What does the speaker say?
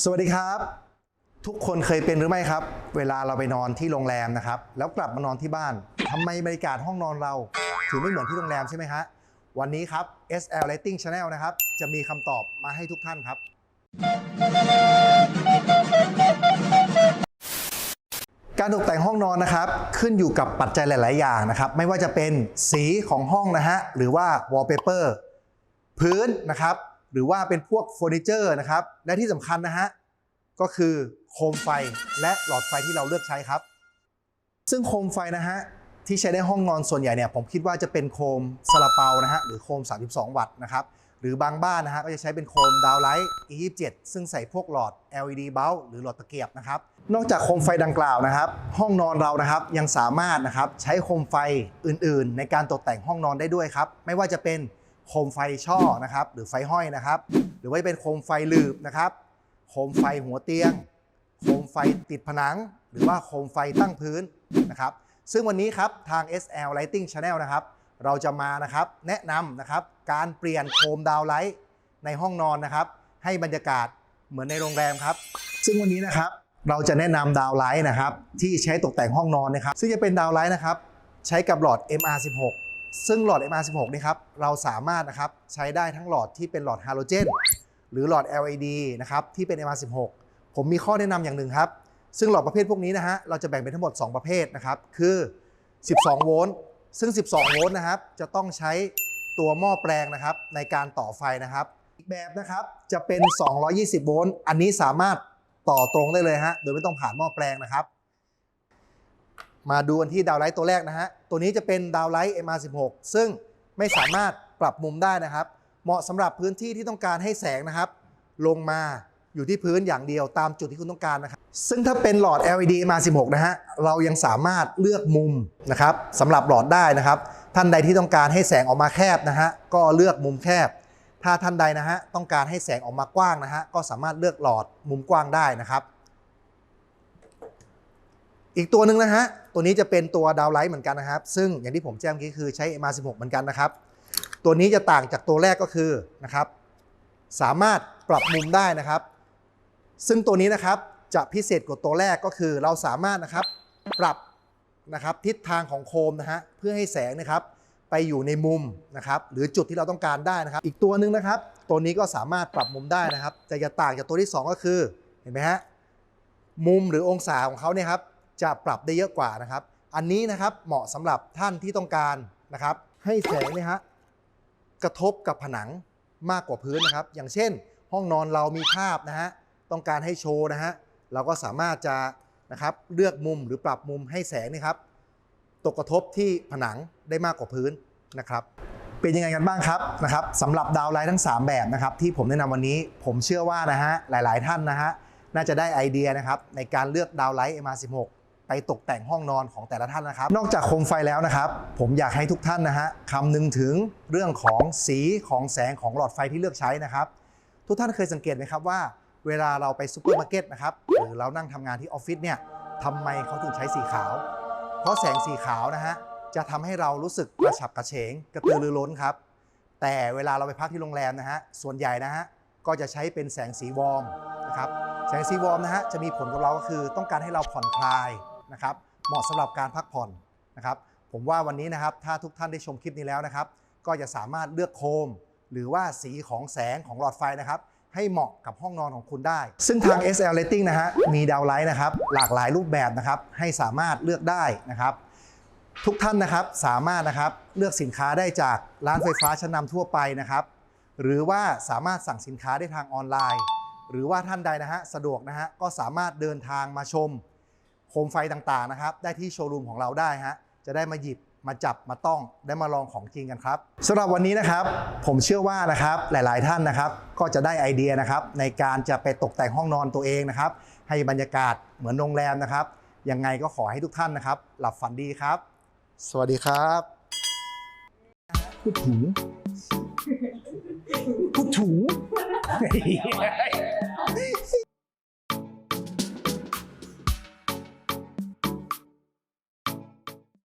สวัสดีครับ ทุกคนเคยเป็นหรือไม่ครับ เวลาเราไปนอนที่โรงแรมนะครับ แล้วกลับมานอนที่บ้านทำไมบรรยากาศห้องนอนเรา ถึงไม่เหมือนที่โรงแรมใช่ไหมฮะวันนี้ครับ SL Lighting Channel นะครับ จะมีคำตอบมาให้ทุกท่านครับ การตกแต่งห้องนอนนะครับ ขึ้นอยู่กับปัจจัยหลาย ๆ อย่างนะครับ ไม่ว่าจะเป็นสีของห้องนะฮะ หรือว่า wallpaper พื้นนะครับ หรือว่าเป็นพวกเฟอร์นิเจอร์นะครับ และที่สำคัญนะฮะ ก็คือโคมไฟและหลอดไฟที่เราเลือกใช้ครับ ซึ่งโคมไฟนะฮะ ที่ใช้ในห้องนอนส่วนใหญ่เนี่ย ผมคิดว่าจะเป็นโคมซาลาเปานะฮะ หรือโคม 32 วัตต์นะครับ หรือบางบ้านนะฮะ ก็จะใช้เป็นโคมดาวไลท์ E27 ซึ่งใส่พวกหลอด LED เบลหรือหลอดตะเกียบนะครับ นอกจากโคมไฟดังกล่าวนะครับ ห้องนอนเรานะครับยังสามารถนะครับใช้โคมไฟอื่น ๆ ในการตกแต่งห้องนอนได้ด้วยครับ ไม่ว่าจะเป็น โคมไฟช่อนะครับ หรือไฟห้อยนะครับ หรือว่าจะเป็นโคมไฟหลืบนะครับ โคมไฟหัวเตียง โคมไฟติดผนัง หรือว่าโคมไฟตั้งพื้นนะครับ ซึ่งวันนี้ครับทาง SL Lighting Channel นะครับ เราจะมานะครับแนะนำนะครับการเปลี่ยนโคมดาวไลท์ในห้องนอนนะครับ ให้บรรยากาศเหมือนในโรงแรมครับ ซึ่งวันนี้นะครับเราจะแนะนำดาวไลท์นะครับที่ใช้ตกแต่งห้องนอนนะครับ ซึ่งจะเป็นดาวไลท์นะครับใช้กับหลอด MR16 ซึ่งหลอด MR16 นี่ครับเราสามารถนะครับใช้ได้ทั้งหลอดที่เป็นหลอดฮาโลเจนหรือหลอด LED นะครับที่เป็น MR16 ผมมีข้อแนะนำอย่างหนึ่งครับ ซึ่งหลอดประเภทพวกนี้นะฮะเราจะแบ่งเป็นทั้งหมด 2 ประเภทนะครับ คือ 12 โวลต์ซึ่ง 12 โวลต์นะครับจะต้องใช้ตัวหม้อแปลงนะครับในการต่อไฟนะครับ อีกแบบนะครับจะเป็น 220 โวลต์อันนี้สามารถต่อตรงได้เลยฮะโดยไม่ต้องผ่านหม้อแปลงนะครับ มาดูกันที่ดาวไลท์ตัวแรกนะฮะ ตัวนี้จะเป็นดาวไลท์ MR16 ซึ่งไม่สามารถปรับมุมได้นะครับ เหมาะสำหรับพื้นที่ที่ต้องการให้แสงนะครับ ลงมาอยู่ที่พื้นอย่างเดียวตามจุดที่คุณต้องการนะครับ ซึ่งถ้าเป็นหลอด LED MR16 นะฮะ เรายังสามารถเลือกมุมนะครับสำหรับหลอดได้นะครับ ท่านใดที่ต้องการให้แสงออกมาแคบนะฮะ ก็เลือกมุมแคบ ถ้าท่านใดนะฮะต้องการให้แสงออกมากว้างนะฮะ ก็สามารถเลือกหลอดมุมกว้างได้นะครับ อีกตัวหนึ่งนะฮะ ตัวนี้จะเป็นตัวดาวไลท์เหมือนกันนะครับ ซึ่งอย่างที่ผมแจ้งเมื่อกี้คือใช้ MR16 เหมือนกันนะครับ ตัวนี้จะต่างจากตัวแรกก็คือนะครับ สามารถปรับมุมได้นะครับ ซึ่งตัวนี้นะครับจะพิเศษกว่าตัวแรกก็คือ เราสามารถนะครับปรับนะครับทิศทางของโคมนะฮะเพื่อให้แสงนะครับไปอยู่ในมุมนะครับหรือจุดที่เราต้องการได้นะครับ อีกตัวหนึ่งนะครับ ตัวนี้ก็สามารถปรับมุมได้นะครับแต่จะต่างจากตัวที่สองก็คือเห็นไหมฮะมุมหรือองศาของเขาเนี่ยครับ จะปรับได้เยอะกว่านะครับ อันนี้นะครับเหมาะสำหรับท่านที่ต้องการนะครับ ให้แสงเนี่ยฮะกระทบกับผนังมากกว่าพื้นนะครับ อย่างเช่น ห้องนอนเรามีภาพนะฮะต้องการให้โชว์นะฮะเราก็สามารถจะนะครับเลือกมุมหรือปรับมุมให้แสงนี่ครับตกกระทบที่ผนังได้มากกว่าพื้นนะครับเป็นยังไงกันบ้างครับนะครับสำหรับดาวไลท์ทั้ง 3 แบบนะครับที่ผมแนะนำวันนี้ผมเชื่อว่านะฮะหลาย ๆ ท่านนะฮะน่าจะได้ไอเดียนะครับในการเลือกดาวไลท์ MR16 ไปตกแต่งห้องนอนของแต่ละท่านนะครับ นอกจากโคมไฟแล้วนะครับ ผมอยากให้ทุกท่านนะฮะคำนึงถึงเรื่องของสีของแสงของหลอดไฟที่เลือกใช้นะครับ ทุกท่านเคยสังเกตไหมครับว่า เวลาเราไปซูเปอร์มาร์เก็ตนะครับหรือเรานั่งทำงานที่ออฟฟิศเนี่ยทำไมเขาถึงใช้สีขาว เพราะแสงสีขาวนะฮะจะทำให้เรารู้สึกกระฉับกระเฉง กระตือรือร้นครับ แต่เวลาเราไปพักที่โรงแรมนะฮะส่วนใหญ่นะฮะก็จะใช้เป็นแสงสีวอร์มนะครับแสงสีวอร์มนะฮะจะมีผลกับเราก็คือต้องการให้เราผ่อนคลาย นะครับเหมาะสำหรับการพักผ่อนนะครับผมว่าวันนี้นะครับถ้าทุกท่านได้ชมคลิปนี้แล้วนะครับ ก็จะสามารถเลือกโคม หรือว่าสีของแสงของหลอดไฟนะครับให้เหมาะกับห้องนอนของคุณได้ ซึ่งทาง SL Lighting นะฮะมีดาวไลท์นะครับหลากหลายรูปแบบนะครับให้สามารถเลือกได้นะครับทุกท่านนะครับสามารถนะครับเลือกสินค้าได้จากร้านไฟฟ้าชั้นนำทั่วไปนะครับ หรือว่าสามารถสั่งสินค้าได้ทางออนไลน์ หรือว่าท่านใดนะฮะสะดวกนะฮะก็สามารถเดินทางมาชม โคมไฟต่างๆนะครับ ได้ที่โชว์รูมของเราได้ฮะจะได้มาหยิบมาจับมาต้องได้มาลองของจริงกันครับสำหรับวันนี้นะครับ ผมเชื่อว่านะครับหลาย ๆ ท่านนะครับ ก็จะได้ไอเดียนะครับในการจะไปตกแต่งห้องนอนตัวเองนะครับ ให้บรรยากาศเหมือนโรงแรมนะครับยังไงก็ขอให้ทุกท่านนะครับ หลับฝันดีครับ สวัสดีครับพูดถูพูดถู